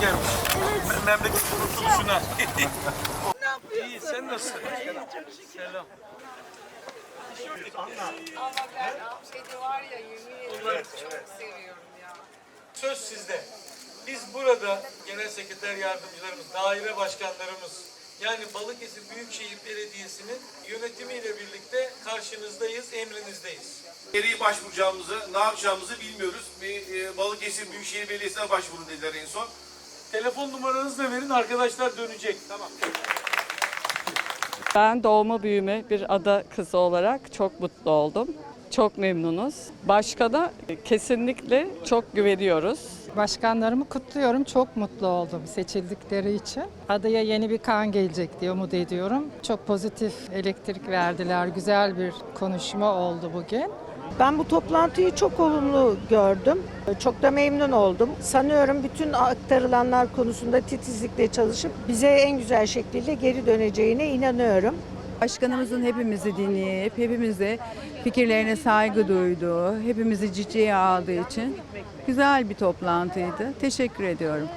gelmiş. Me- Memleket kurtuluşuna. ne yapıyorsun? İyi, sen nasılsın? Selam. Ama ben şeyde var ya yemin ederim çok seviyorum ya. Söz sizde. Biz burada genel sekreter yardımcılarımız, daire başkanlarımız, yani Balıkesir Büyükşehir Belediyesi'nin yönetimiyle birlikte karşınızdayız, emrinizdeyiz. Nereye başvuracağımızı, ne yapacağımızı bilmiyoruz. Bir Balıkesir Büyükşehir Belediyesi'ne başvurun dediler en son. Telefon numaranızı da verin, arkadaşlar dönecek. Tamam. Ben doğma büyüme bir ada kızı olarak çok mutlu oldum. Çok memnunuz. Başkana kesinlikle çok güveniyoruz. Başkanlarımı kutluyorum. Çok mutlu oldum seçildikleri için. Adaya yeni bir kan gelecek diye umut ediyorum. Çok pozitif elektrik verdiler. Güzel bir konuşma oldu bugün. Ben bu toplantıyı çok olumlu gördüm. Çok da memnun oldum. Sanıyorum bütün aktarılanlar konusunda titizlikle çalışıp bize en güzel şekilde geri döneceğine inanıyorum. Başkanımızın hepimizi dinleyip, hepimize fikirlerine saygı duyduğu, hepimizi ciddiye aldığı için güzel bir toplantıydı. Teşekkür ediyorum.